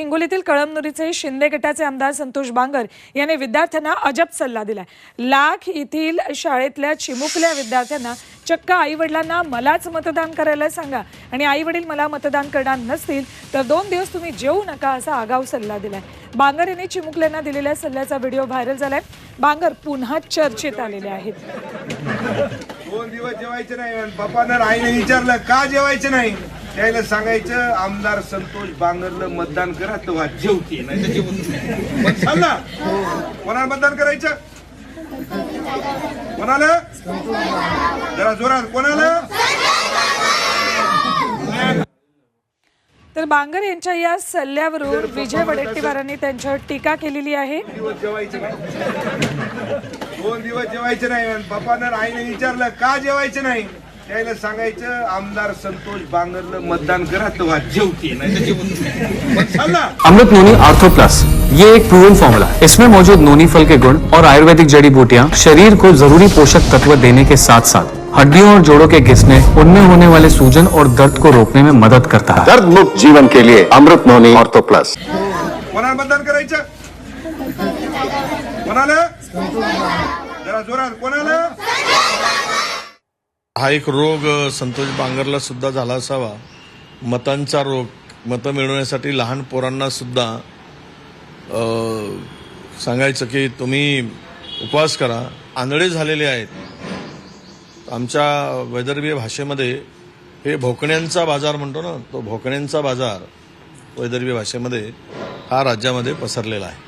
हिंगोलीतील कळमनुरीचे शिंदे गटाचे आमदार संतोष बांगर यांनी विद्यार्थ्यांना अजब सल्ला दिलाय. लाख येथील शाळेतल्या चिमुकल्या विद्यार्थ्यांना चक्क आई वडिलांना मलाच मतदान करायला सांगा आणि आई वडील मला मतदान करणार नसतील तर दोन दिवस तुम्ही जेवू नका असा आगाऊ सल्ला दिलाय. बांगर यांनी चिमुकल्यांना दिलेल्या सल्ल्याचा व्हिडिओ व्हायरल झालाय. बांगर पुन्हा चर्चेत आलेले आहेत. दोन दिवस जेवायचे नाही पप्पानं आईने विचारलं का जेवायचं नाही? त्याला सांगायचं आमदार संतोष बांगरला मतदान करा तेव्हा जेवते. नाही कोणाला मतदान करायचं? कोणाला? जरा जोरात. कोणाला? तर बांगर यांच्या या सल्ल्यावरून विजय वडेट्टीवारांनी त्यांच्यावर टीका केलेली आहे. दोन दिवस जेवायचे नाही पप्पानं आईने विचारलं का जेवायचं नाही? त्याला सांगायचं आमदार संतोष बांगरला मतदान करा तेव्हा जेवते अमृत नोनी आर्थो प्लस ये एक प्रूवन फॉर्मूला है इसमें मौजूद नोनी फल के गुण और आयुर्वेदिक जड़ी बूटियाँ शरीर को ज़रूरी पोषक तत्व देने के साथ साथ हड्डियों और जोड़ों के घिसने उनमें होने वाले सूजन और दर्द को रोकने में मदद करता है। दर्द मुक्त जीवन के लिए अमृत नोनी ऑर्थो प्लस मतदान करायचं? कोणाला? जरा जोरात. कोणाला? हा एक रोग संतोष बांगरला सुद्धा झाला असावा. मतांचा रोग मतं मिळवण्यासाठी लहान पोरांना सुद्धा सांगायचं की तुम्ही उपवास करा. आंधळे झालेले आहेत. आमच्या वैदर्भीय भाषेमध्ये हे भोकण्यांचा बाजार म्हणतो ना तो भोकण्यांचा बाजार वैदर्भीय भाषेमध्ये हा राज्यामध्ये पसरलेला आहे.